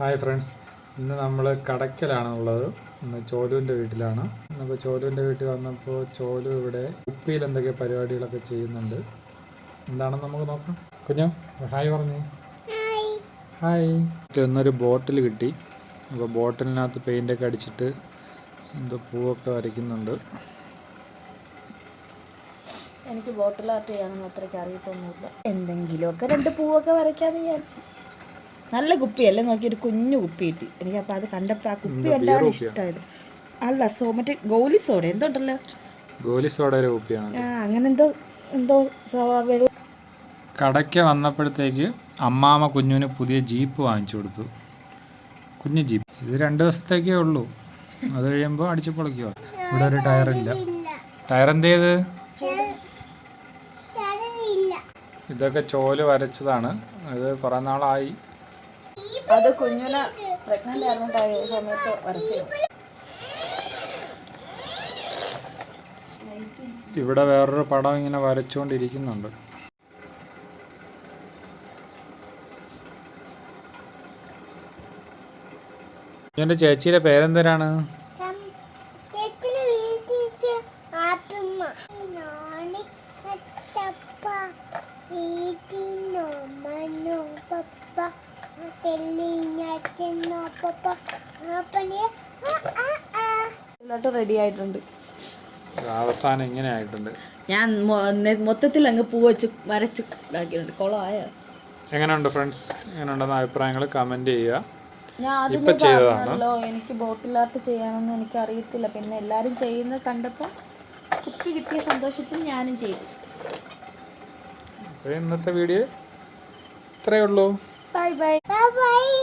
Hi friends. ഇന്ന് നമ്മൾ കടയ്ക്കലാണുള്ളത് ഇന്ന് ചോലുവിന്റെ വീട്ടിലാണ്. ഇന്നിപ്പോൾ ചോലുവിന്റെ വീട്ടിൽ വന്നപ്പോൾ ചോലു ഇവിടെ ഉപ്പിയിൽ എന്തൊക്കെ പരിപാടികളൊക്കെ ചെയ്യുന്നുണ്ട്. എന്താണെന്ന് നമുക്ക് നോക്കാം. കുഞ്ഞോ ഹായ് പറഞ്ഞേ. ഹായ്. ഇന്നൊരു ബോട്ടിൽ കിട്ടി. അപ്പോൾ ബോട്ടിലിനകത്ത് പെയിന്റൊക്കെ അടിച്ചിട്ട് എന്തോ പൂവൊക്കെ വരയ്ക്കുന്നുണ്ട്. എനിക്ക് ബോട്ടിൽ ആർട്ട് ചെയ്യാനൊന്നും അത്രയ്ക്ക് അറിയത്തൊന്നുമില്ല. എന്തെങ്കിലുമൊക്കെ രണ്ട് പൂവൊക്കെ വരയ്ക്കാമെന്ന് വിചാരിച്ചു. നല്ല കുപ്പിയല്ലേ നോക്കി ഒരു കുഞ്ഞു കുപ്പി കിട്ടി. എനിക്ക് അപ്പോൾ അത് കണ്ടപ്പോൾ ആ കുപ്പി കണ്ടാണ് ഇഷ്ടമായത് അല്ല സോ മറ്റേ ഗോലി സോഡ എന്തോണ്ടല്ലോ? ഗോലി സോഡയുടെ കുപ്പിയാണ് ആ അങ്ങനെ എന്തോ എന്തോ കടയ്ക്ക് വന്നപ്പോഴത്തേക്ക് അമ്മാമ്മ കുഞ്ഞുവിന് പുതിയ ജീപ്പ് വാങ്ങിച്ചു കൊടുത്തു. കുഞ്ഞു ജീപ്പ്. ഇത് രണ്ട് ദിവസത്തേക്കേ ഉള്ളൂ. അത് കഴിയുമ്പോൾ അടിച്ചു പൊളിക്കുക ഇവിടെ ഒരു ടയറില്ല. ടയർ എന്ത് ചെയ്ത് ഇതൊക്കെ ചോൽ വരച്ചതാണ്. അത് കുറേ നാളായി. അത് കുഞ്ഞിനെ പ്രഗ്നന്റ് ആയിരുന്ന ടൈ- സമയത്ത് വരച്ചു ഇവിടെ വേറൊരു പടം ഇങ്ങനെ വരച്ചുകൊണ്ടിരിക്കുന്നുണ്ട്. എന്റെ ചേച്ചിയുടെ പേരെന്തരാണ് ചേച്ചിന് എല്ലാട്ടും റെഡി ആയിട്ടുണ്ട്. അവസാനം ഇങ്ങനെ ആയിട്ടുണ്ട്. ഞാൻ മൊത്തത്തിൽ അങ്ങ് പൂ വെച്ച് വരച്ച് ഇതാക്കിയിട്ടുണ്ട്. കുളമായ എങ്ങനെയുണ്ട് ഫ്രണ്ട്സ് എങ്ങനെയുണ്ടെന്ന് അഭിപ്രായങ്ങൾ കമന്റ് ചെയ്യുക. ഞാൻ. പറഞ്ഞല്ലോ എനിക്ക് ബോട്ടിൽ ആർട്ട് ചെയ്യാനൊന്നും എനിക്ക് അറിയത്തില്ല പിന്നെ എല്ലാരും ചെയ്യുന്നത് കണ്ടപ്പോൾ കുക്കി കിട്ടിയ സന്തോഷത്തിൽ ഞാനും ചെയ്തു. ഇന്നത്തെ വീഡിയോ ഇത്രയേ ഉള്ളൂ. Bye bye bye